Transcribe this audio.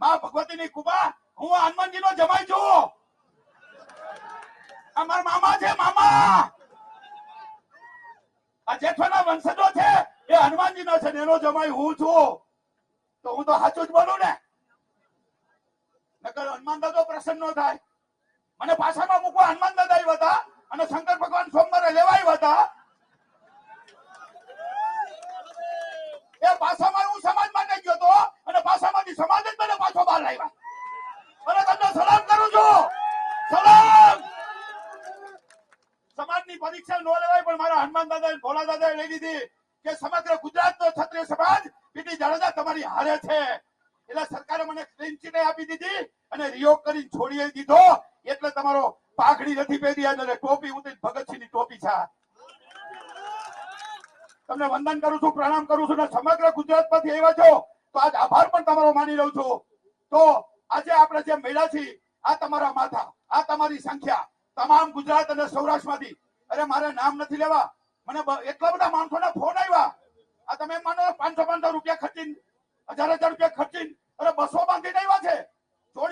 માં ભગવતીની કૃપા, હું હનુમાનજીનો જમાઈ છું. આ મામા છે, મામા. આ જેઠવાના વંશજો છે, એ હનુમાનજીનો છે એનો જમાઈ હું છું. તો હું તો સાચું જ બોલું ને. નકર હનુમાન દાદો પ્રસન્ન નો થાય. મને પાછામાં મૂકવા હનુમાન દાદા આવ્યા હતા, અને શંકર ભગવાન સોમવારે લેવા આવ્યા હતા. એ પાછામાં હું સમાજ માટે ગયો તો અને પાછામાંથી સમાજ જ મને પાછો બહાર લાવ્યા અને તમને સલામ કરું છું સલામ સમાજની પરીક્ષા ન લેવાય, પણ મારા હનુમાન દાદા ભોલા દાદા લઈ લીધી કે સમગ્ર ગુજરાતનો ક્ષત્રિય સમાજ પીટી જાડેજા તમારી હારે છે. એટલે સરકારે મને ક્લીન ચીટ આપી દીધી અને રિયોગ કરીને છોડી દીધો. એટલે તમારો પાઘડી નથી પહેરી અને ટોપી ઉતરી ભગતસિંહની ટોપી છે તમને વંદન કરું છું, પ્રણામ કરું છું અને સમગ્ર ગુજરાતમાંથી આવ્યા છો, તો આજ આભાર પણ તમારો માની લઉં છું. તો આજે આપણે જે મળ્યા છીએ, આ તમારા માથા, આ તમારી સંખ્યા તમામ ગુજરાત અને સૌરાષ્ટ્રમાંથી. અરે, મારે નામ નથી લેવા. મને એટલા બધા માણસોના ફોન આવ્યા. આ તમે માનો પાંચસો પાંચસો રૂપિયા ખર્ચીને હજાર હજાર રૂપિયા ખર્ચીને